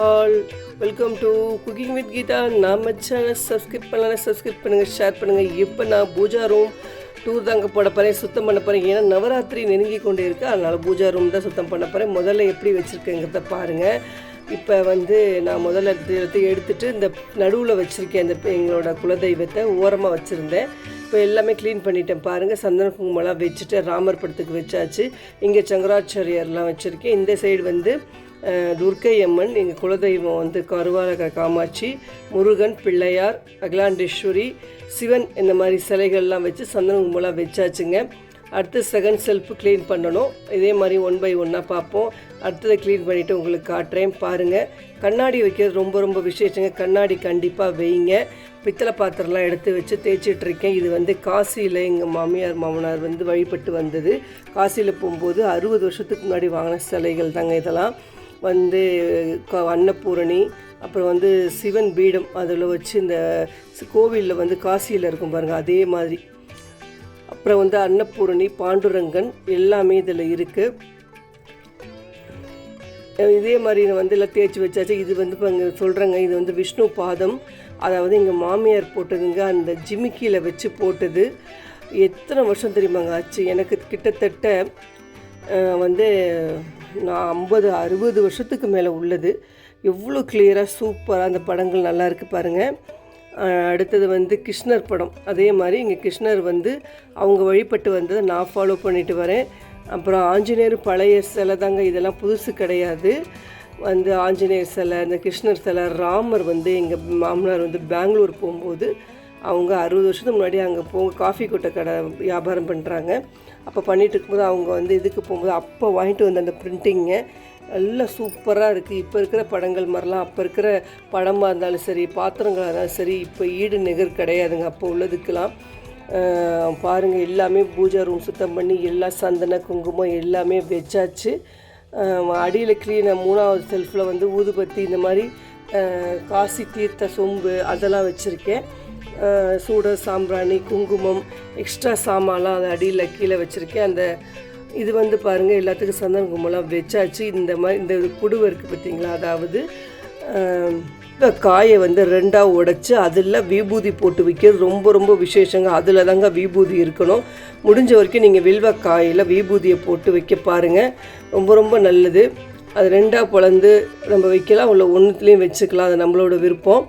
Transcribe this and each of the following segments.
All welcome to cooking with Geetha நம்ம channel subscribe பண்ணலாம் subscribe பண்ணுங்கள் ஷேர் பண்ணுங்கள் இப்போ நான் பூஜா ரூம் டூர் தாங்க போட போகிறேன் சுத்தம் பண்ண போகிறேன் ஏன்னா நவராத்திரி நெருங்கி கொண்டே இருக்கு. அதனால் பூஜா ரூம் தான் சுத்தம் பண்ண போகிறேன் முதல்ல எப்படி வச்சுருக்கேங்கிறத பாருங்கள் இப்போ வந்து நான் முதல்ல எடுத்து எடுத்துகிட்டு இந்த நடுவில் வச்சுருக்கேன் இந்த எங்களோட குலதெய்வத்தை ஓரமாக வச்சுருந்தேன். இப்போ எல்லாமே க்ளீன் பண்ணிட்டேன். பாருங்கள் சந்தன குங்குமம்லாம் வச்சுட்டு ராமர் படத்துக்கு வச்சாச்சு. இங்கே சங்கராச்சாரியர்லாம் வச்சுருக்கேன். இந்த சைடு வந்து துர்க்கை அம்மன் எங்கள் குலதெய்வம் வந்து கருவாலக காமாட்சி முருகன் பிள்ளையார் அகிலாண்டேஸ்வரி சிவன் இந்த மாதிரி சிலைகள்லாம் வச்சு சந்தன கும்பலாக வச்சாச்சுங்க. அடுத்து செகண்ட் செல்ஃப் க்ளீன் பண்ணணும். இதே மாதிரி ஒன் பை ஒன்னாக பார்ப்போம். அடுத்ததை க்ளீன் பண்ணிவிட்டு உங்களுக்கு காட்டுறேன். பாருங்கள் கண்ணாடி வைக்கிறது ரொம்ப ரொம்ப விசேஷங்க. கண்ணாடி கண்டிப்பாக வைங்க. பித்தளை பாத்திரம்லாம் எடுத்து வச்சு தேய்ச்சிட்ருக்கேன் இது வந்து காசியில் எங்கள் மாமியார் மாமனார் வந்து வழிபட்டு வந்தது. காசியில் போகும்போது அறுபது வருஷத்துக்கு முன்னாடி வாங்கின சிலைகள் தாங்க இதெல்லாம். வந்து க- அன்னபூரணி அப்புறம் வந்து சிவன் பீடம் அதில் வச்சு இந்த கோவிலில் வந்து காசியில் இருக்கும் பாருங்கள் அதே மாதிரி. அப்புறம் வந்து அன்னபூரணி பாண்டுரங்கன் எல்லாமே இதில் இருக்குது இதே மாதிரி வந்து எல்லாம் தேய்ச்சி வச்சாச்சு. இது வந்து இப்போ இங்கே சொல்கிறாங்க இது வந்து விஷ்ணு பாதம். அதாவது எங்கள் மாமியார் போட்டதுங்க அந்த ஜிமிக்கியில் வச்சு போட்டது. எத்தனை வருஷம் தெரியுமாங்க ஆச்சு? எனக்கு கிட்டத்தட்ட வந்து நான் ஐம்பது அறுபது வருஷத்துக்கு மேலே உள்ளது. எவ்வளோ கிளியராக சூப்பராக அந்த படங்கள் நல்லா இருக்குது பாருங்கள் அடுத்தது வந்து கிருஷ்ணர் படம். அதே மாதிரி இங்கே கிருஷ்ணர் வந்து அவங்க வழிபட்டு வந்ததை நான் ஃபாலோ பண்ணிட்டு வரேன். அப்புறம் ஆஞ்சநேயர் பழைய சிலை தாங்க இதெல்லாம் புதுசு கிடையாது. வந்து ஆஞ்சநேயர் சிலை இந்த கிருஷ்ணர் சிலை ராமர் வந்து எங்கள் மாமனார் வந்து பெங்களூர் போகும்போது அவங்க அறுபது வருஷத்துக்கு முன்னாடி அங்கே போங்க காஃபி கொட்டை கடை வியாபாரம் பண்ணுறாங்க அப்போ பண்ணிகிட்டு இருக்கும்போது அவங்க வந்து இதுக்கு போகும்போது அப்போ வாங்கிட்டு வந்த அந்த பிரிண்டிங்க எல்லாம் சூப்பராக இருக்குது இப்போ இருக்கிற படங்கள் மாதிரிலாம் அப்போ இருக்கிற படமாக இருந்தாலும் சரி பாத்திரங்களாக இருந்தாலும் சரி இப்போ ஈடு நிகர் கிடையாதுங்க. அப்போ உள்ளதுக்கெல்லாம் பாருங்கள் எல்லாமே பூஜா ரூம் சுத்தம் பண்ணி எல்லா சந்தன குங்குமம் எல்லாமே வச்சாச்சு. அடியில் க்ளீனாக மூணாவது செல்ஃபில் வந்து ஊதுபத்தி இந்த மாதிரி காசி தீர்த்த சொம்பு அதெல்லாம் வச்சுருக்கேன். சூட சாம்பிராணி குங்குமம் எக்ஸ்ட்ரா சாமான்லாம் அதை அடியில் கீழே வச்சுருக்கேன். அந்த இது வந்து பாருங்கள் எல்லாத்துக்கும் சந்தன குங்குமம்லாம் வச்சாச்சு. இந்த மாதிரி இந்த குடுவை இருக்குது பார்த்தீங்களா அதாவது காயை வந்து ரெண்டாக உடைச்சி அதில் விபூதி போட்டு வைக்கிறது ரொம்ப ரொம்ப விசேஷங்க. அதில் தாங்க விபூதி இருக்கணும். முடிஞ்ச வரைக்கும் நீங்கள் வில்வ காயில் விபூதியை போட்டு வைக்க பாருங்கள் ரொம்ப ரொம்ப நல்லது. அது ரெண்டாக பிளந்து நம்ம வைக்கலாம். உள்ள ஒன்றுத்துலேயும் வச்சுக்கலாம். அது நம்மளோட விருப்பம்.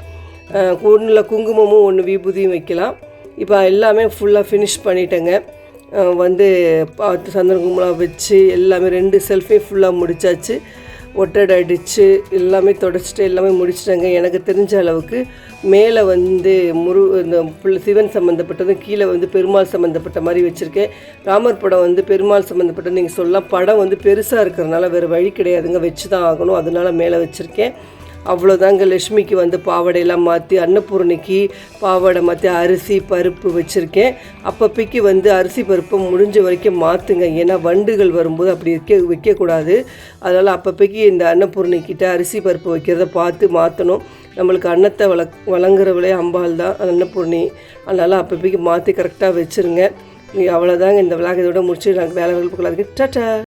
ஒன்றில் குங்குமமும் ஒன்று விபூதியும் வைக்கலாம். இப்போ எல்லாமே ஃபுல்லாக ஃபினிஷ் பண்ணிட்டேங்க. வந்து பார்த்து சந்தன குங்குமம் வச்சு எல்லாமே ரெண்டு செல்ஃபையும் ஃபுல்லாக முடிச்சாச்சு. ஒட்டடை அடித்து எல்லாமே தொடச்சிட்டு எல்லாமே முடிச்சிட்டாங்க. எனக்கு தெரிஞ்ச அளவுக்கு மேலே வந்து முரு இந்த சிவன் சம்மந்தப்பட்டதும் கீழே வந்து பெருமாள் சம்மந்தப்பட்ட மாதிரி வச்சுருக்கேன். ராமர் படம் வந்து பெருமாள் சம்மந்தப்பட்டது நீங்கள் சொல்லலாம். படம் வந்து பெருசாக இருக்கிறனால வேறு வழி கிடையாதுங்க. வச்சு தான் ஆகணும். அதனால மேலே வச்சுருக்கேன். அவ்வளோதாங்க லட்சுமிக்கு வந்து பாவடையெல்லாம் மாற்றி அன்னபூரணிக்கு பாவாடை மாற்றி அரிசி பருப்பு வச்சுருக்கேன். அப்பப்பைக்கு வந்து அரிசி பருப்பை முடிஞ்ச வரைக்கும் மாற்றுங்க ஏன்னா வண்டுகள் வரும்போது அப்படி வைக்க வைக்கக்கூடாது அதனால் அப்பப்பைக்கு இந்த அன்னபூரணிக்கிட்ட அரிசி பருப்பு வைக்கிறத பார்த்து மாற்றணும் நம்மளுக்கு அன்னத்தை வள வழங்குறவளே அம்பாள் தான் அன்னபூர்ணி. அதனால் அப்பப்பைக்கு மாற்றி கரெக்டாக வச்சுருங்க. அவ்வளோதாங்க இந்த விளாக் இதோட முடிச்சு நாங்கள் வேலை வேலை பார்க்கலாம் டாட்டா!